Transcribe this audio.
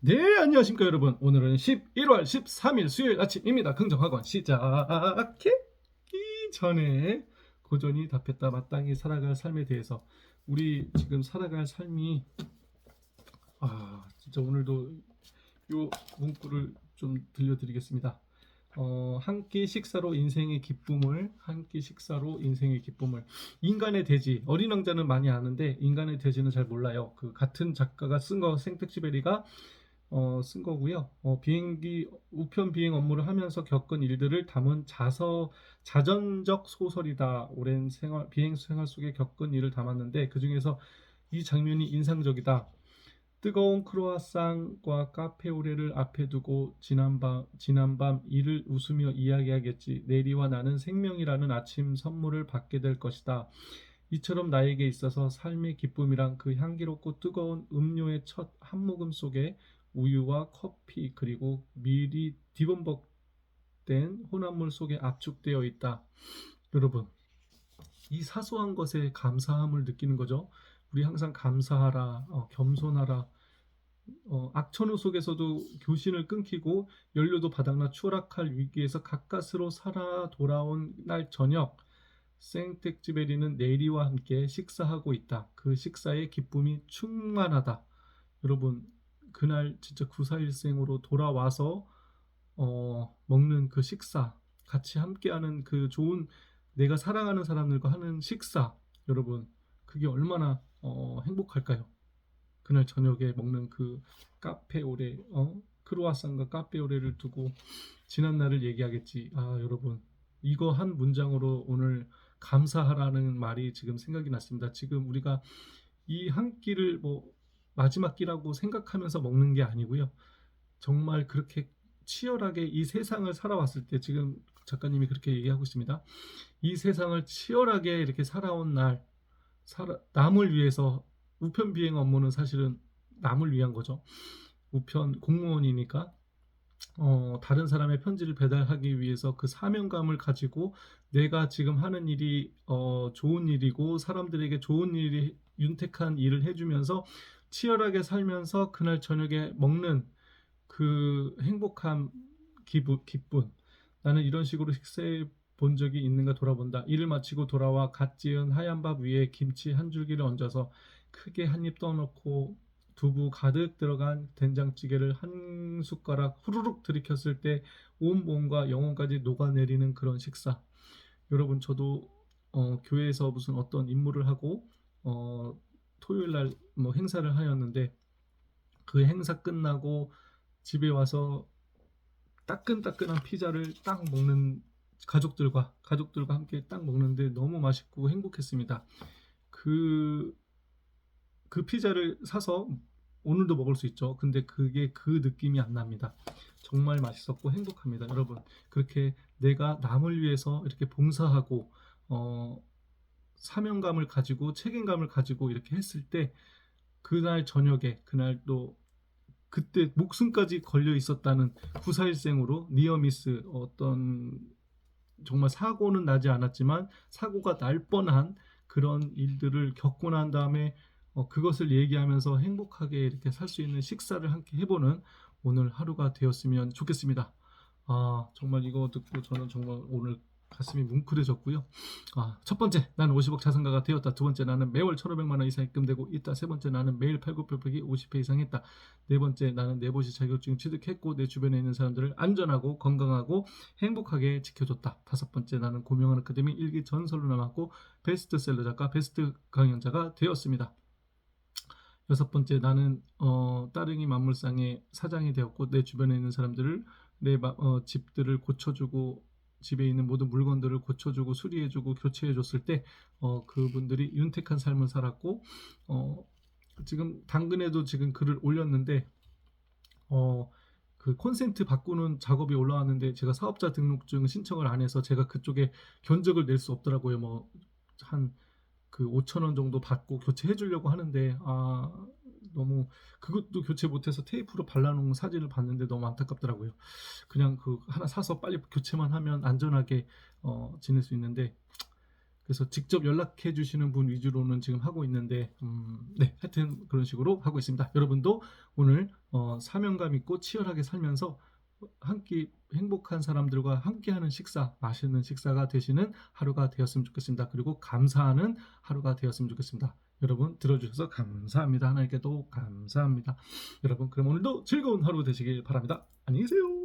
네, 안녕하십니까 여러분. 오늘은 11월 13일 수요일 아침입니다. 긍정학원 시작하기 전에 고전이 답했다 마땅히 살아갈 삶에 대해서 우리 지금 살아갈 삶이 아 진짜 오늘도 요 문구를 좀 들려드리겠습니다. 어, 한 끼 식사로 인생의 기쁨을 한 끼 식사로 인생의 기쁨을 인간의 대지 어린 왕자는 많이 아는데 인간의 대지는 잘 몰라요. 그 같은 작가가 쓴 거 생텍쥐베리가 어, 쓴 거고요. 어, 비행기 우편 비행 업무를 하면서 겪은 일들을 담은 자서 자전적 소설이다. 오랜 생활 비행 생활 속에 겪은 일을 담았는데 그 중에서 이 장면이 인상적이다. 뜨거운 크로아상과 카페오레를 앞에 두고 지난밤 지난밤 이를 웃으며 이야기하겠지. 내리와 나는 생명이라는 아침 선물을 받게 될 것이다. 이처럼 나에게 있어서 삶의 기쁨이란 그 향기롭고 뜨거운 음료의 첫 한 모금 속에 우유와 커피 그리고 미리 디범벅된 혼합물 속에 압축되어 있다. 여러분, 이 사소한 것에 감사함을 느끼는 거죠. 우리 항상 감사하라, 어, 겸손하라. 어, 악천후 속에서도 교신을 끊기고 연료도 바닥나 추락할 위기에서 가까스로 살아 돌아온 날 저녁 생텍쥐베리는 네리와 함께 식사하고 있다. 그 식사의 기쁨이 충만하다. 여러분 그날 진짜 구사일생으로 돌아와서 어, 먹는 그 식사, 같이 함께하는 그 좋은 내가 사랑하는 사람들과 하는 식사, 여러분 그게 얼마나 어, 행복할까요? 그날 저녁에 먹는 그 카페 오레, 어? 크로아상과 카페 오레를 두고 지난 날을 얘기하겠지. 아 여러분 이거 한 문장으로 오늘 감사하라는 말이 지금 생각이 났습니다. 지금 우리가 이 한 끼를 뭐 마지막 끼라고 생각하면서 먹는 게 아니고요. 정말 그렇게 치열하게 이 세상을 살아왔을 때 지금 작가님이 그렇게 얘기하고 있습니다. 이 세상을 치열하게 이렇게 살아온 날, 살아, 남을 위해서 우편 비행 업무는 사실은 남을 위한 거죠. 우편 공무원이니까 어, 다른 사람의 편지를 배달하기 위해서 그 사명감을 가지고 내가 지금 하는 일이 어, 좋은 일이고 사람들에게 좋은 일이 윤택한 일을 해주면서 치열하게 살면서 그날 저녁에 먹는 그 행복한 기분, 기쁨. 나는 이런 식으로 식사해 본 적이 있는가 돌아본다. 일을 마치고 돌아와 갓 지은 하얀 밥 위에 김치 한 줄기를 얹어서 크게 한 입 떠놓고 두부 가득 들어간 된장찌개를 한 숟가락 후루룩 들이켰을 때 온 몸과 영혼까지 녹아내리는 그런 식사. 여러분 저도 어, 교회에서 무슨 어떤 임무를 하고 어, 토요일 날 뭐 행사를 하였는데 그 행사 끝나고 집에 와서 따끈따끈한 피자를 딱 먹는 가족들과 가족들과 함께 딱 먹는데 너무 맛있고 행복했습니다. 그, 그 피자를 사서 오늘도 먹을 수 있죠. 근데 그게 그 느낌이 안 납니다. 정말 맛있었고 행복합니다. 여러분, 그렇게 내가 남을 위해서 이렇게 봉사하고, 어, 사명감을 가지고 책임감을 가지고 이렇게 했을 때 그날 저녁에 그날 또 그때 목숨까지 걸려 있었다는 구사일생으로 니어미스 어떤 정말 사고는 나지 않았지만 사고가 날 뻔한 그런 일들을 겪고 난 다음에 어, 그것을 얘기하면서 행복하게 이렇게 살 수 있는 식사를 함께 해보는 오늘 하루가 되었으면 좋겠습니다. 아 정말 이거 듣고 저는 정말 오늘 가슴이 뭉클해졌고요. 아, 첫 번째, 나는 50억 자산가가 되었다. 두 번째, 나는 매월 1,500만 원 이상 입금되고 있다. 세 번째, 나는 매일 팔굽혀펴기 50회 이상 했다. 네 번째, 나는 내보시 자격증 취득했고 내 주변에 있는 사람들을 안전하고 건강하고 행복하게 지켜줬다. 다섯 번째, 나는 고명한 아카데미 일기 전설로 남았고 베스트셀러 작가, 베스트 강연자가 되었습니다. 여섯 번째, 나는 어, 따릉이 만물상의 사장이 되었고 내 주변에 있는 사람들을 내 마- 어, 집들을 고쳐주고 집에 있는 모든 물건들을 고쳐주고 수리해주고 교체해줬을 때 어, 그분들이 윤택한 삶을 살았고 어, 지금 당근에도 지금 글을 올렸는데 어, 그 콘센트 바꾸는 작업이 올라왔는데 제가 사업자 등록증 신청을 안 해서 제가 그쪽에 견적을 낼 수 없더라고요. 뭐 한 그 5천 원 정도 받고 교체해 주려고 하는데 아 너무 그것도 교체 못해서 테이프로 발라놓은 사진을 봤는데 너무 안타깝더라고요. 그냥 그 하나 사서 빨리 교체만 하면 안전하게 어, 지낼 수 있는데 그래서 직접 연락해 주시는 분 위주로는 지금 하고 있는데 음, 네 하여튼 그런 식으로 하고 있습니다. 여러분도 오늘 어, 사명감 있고 치열하게 살면서 함께 행복한 사람들과 함께하는 식사, 맛있는 식사가 되시는 하루가 되었으면 좋겠습니다. 그리고 감사하는 하루가 되었으면 좋겠습니다. 여러분 들어주셔서 감사합니다. 하나님께도 감사합니다. 여러분 그럼 오늘도 즐거운 하루 되시길 바랍니다. 안녕히 계세요.